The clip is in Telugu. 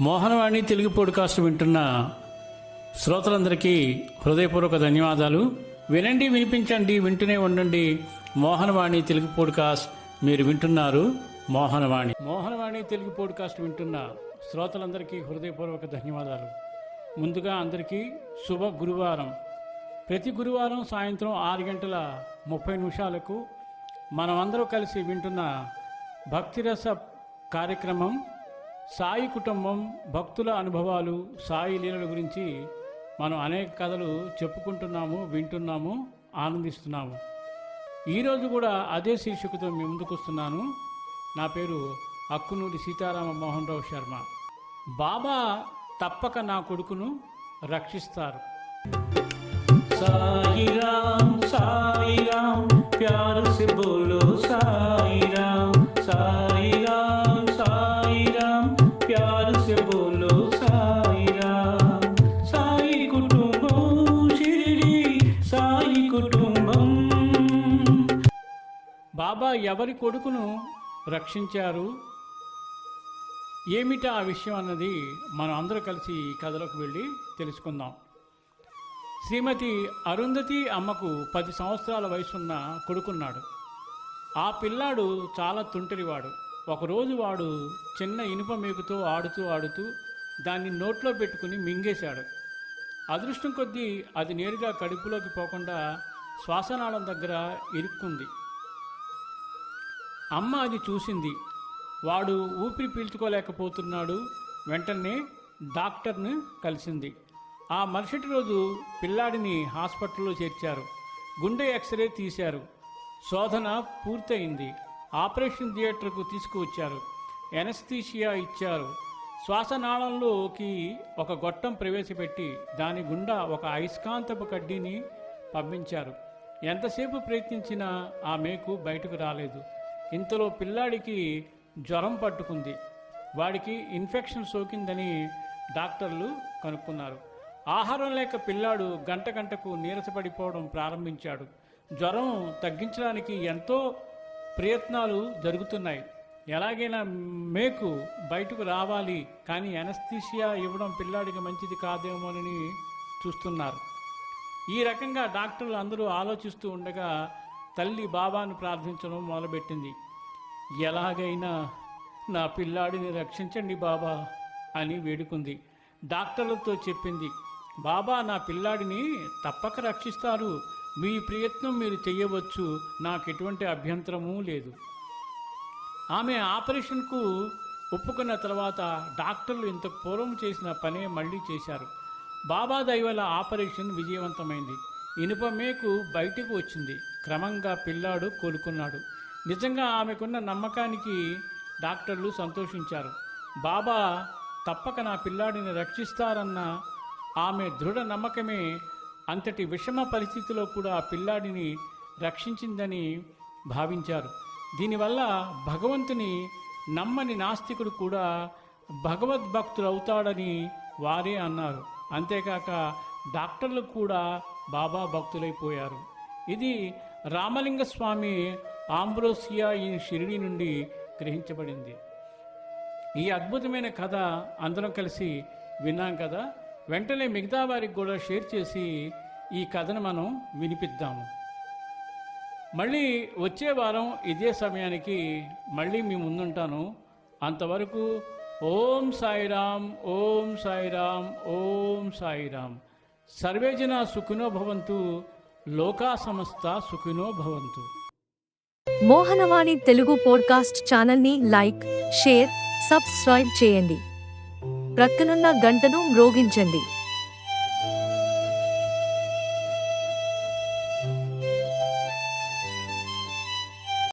మోహనవాణి తెలుగు పోడ్కాస్ట్ వింటున్న శ్రోతలందరికీ హృదయపూర్వక ధన్యవాదాలు. వినండి వినిపించండి వింటూనే ఉండండి. మోహనవాణి తెలుగు పోడ్కాస్ట్ మీరు వింటున్నారు. మోహనవాణి. మోహనవాణి తెలుగు పోడ్కాస్ట్ వింటున్న శ్రోతలందరికీ హృదయపూర్వక ధన్యవాదాలు. ముందుగా అందరికీ శుభ గురువారం. ప్రతి గురువారం సాయంత్రం ఆరు గంటల ముప్పై నిమిషాలకు మనమందరూ కలిసి వింటున్న భక్తిరస కార్యక్రమం సాయి కుటుంబం భక్తుల అనుభవాలు సాయి లీలల గురించి మనం అనేక కథలు చెప్పుకుంటున్నాము వింటున్నాము ఆనందిస్తున్నాము. ఈరోజు కూడా అదే శీర్షికతో మీ ముందుకొస్తున్నాను నా పేరు అక్కునూరి సీతారామ మోహన్ రావు శర్మ. బాబా తప్పక నా కొడుకును రక్షిస్తారు. సాయిరామ్ సాయిరామ్ ప్యారు సే బాబా ఎవరి కొడుకును రక్షించారు? ఏమిటా ఆ విషయం అన్నది మనం అందరూ కలిసి ఈ కథలోకి వెళ్ళి తెలుసుకుందాం. శ్రీమతి అరుంధతి అమ్మకు పది సంవత్సరాల వయసున్న కొడుకున్నాడు. ఆ పిల్లాడు చాలా తుంటరివాడు. ఒకరోజు వాడు చిన్న ఇనుప మేకుతో ఆడుతూ ఆడుతూ దాన్ని నోట్లో పెట్టుకుని మింగేశాడు. అదృష్టం కొద్దీ అది నేరుగా కడుపులోకి పోకుండా శ్వాసనాళం దగ్గర ఇరుక్కుంది. అమ్మ అది చూసింది. వాడు ఊపిరి పీల్చుకోలేకపోతున్నాడు. వెంటనే డాక్టర్ని కలిసింది. ఆ మరుసటి రోజు పిల్లాడిని హాస్పిటల్లో చేర్చారు. గుండె ఎక్స్రే తీశారు. శోధన పూర్తయింది. ఆపరేషన్ థియేటర్కు తీసుకువచ్చారు. ఎనస్థీషియా ఇచ్చారు. శ్వాసనాళంలోకి ఒక గొట్టం ప్రవేశపెట్టి దాని గుండా ఒక అయస్కాంతపు కడ్డీని పంపించారు. ఎంతసేపు ప్రయత్నించినా ఆ మేకు బయటకు రాలేదు. ఇంతలో పిల్లాడికి జ్వరం పట్టుకుంది. వాడికి ఇన్ఫెక్షన్ సోకిందని డాక్టర్లు కనుక్కున్నారు. ఆహారం లేక పిల్లాడు గంట గంటకు నీరసపడిపోవడం ప్రారంభించాడు. జ్వరం తగ్గించడానికి ఎంతో ప్రయత్నాలు జరుగుతున్నాయి. ఎలాగైనా మేకు బయటకు రావాలి కానీ ఎనస్థీషియా ఇవ్వడం పిల్లాడికి మంచిది కాదేమోనని చూస్తున్నారు. ఈ రకంగా డాక్టర్లు అందరూ ఆలోచిస్తూ ఉండగా తల్లి బాబాను ప్రార్థించడం మొదలుపెట్టింది. ఎలాగైనా నా పిల్లాడిని రక్షించండి బాబా అని వేడుకుంది. డాక్టర్లతో చెప్పింది బాబా నా పిల్లాడిని తప్పక రక్షిస్తారు. మీ ప్రయత్నం మీరు చేయవచ్చు. నాకు ఎటువంటి అభ్యంతరమూ లేదు. ఆమె ఆపరేషన్కు ఒప్పుకున్న తర్వాత డాక్టర్లు ఇంతకు పూర్వం చేసిన పనే మళ్ళీ చేశారు. బాబా దైవల ఆపరేషన్ విజయవంతమైంది. ఇనుప మేకు బయటకు వచ్చింది. క్రమంగా పిల్లాడు కోలుకున్నాడు. నిజంగా ఆమెకున్న నమ్మకానికి డాక్టర్లు సంతోషించారు. బాబా తప్పక నా పిల్లాడిని రక్షిస్తారన్న ఆమె దృఢ నమ్మకమే అంతటి విషమ పరిస్థితిలో కూడా ఆ పిల్లాడిని రక్షించిందని భావించారు. దీనివల్ల భగవంతుని నమ్మని నాస్తికుడు కూడా భగవద్భక్తులవుతాడని వారే అన్నారు. అంతేకాక డాక్టర్లు కూడా బాబా భక్తులైపోయారు. ఇది రామలింగ స్వామి ఆంబ్రోసియా ఈ షిరిడి నుండి గ్రహించబడింది. ఈ అద్భుతమైన కథ అందరం కలిసి విన్నాం కదా? వెంటనే మిగతా వారికి కూడా షేర్ చేసి ఈ కథను మనం వినిపిద్దాము. మళ్ళీ వచ్చే వారం ఇదే సమయానికి మళ్ళీ మీ ముందుంటాను. అంతవరకు ఓం సాయిరామ్ ఓం సాయిరామ్ ఓం సాయిరామ్. సర్వేజన సుఖినో భవంతు లోకా సమస్త సుఖినో భవంతు. మోహనవాణి తెలుగు పోడ్కాస్ట్ ఛానల్ని లైక్ షేర్ సబ్స్క్రైబ్ చేయండి. ప్రక్కనున్న గంటను మ్రోగించండి.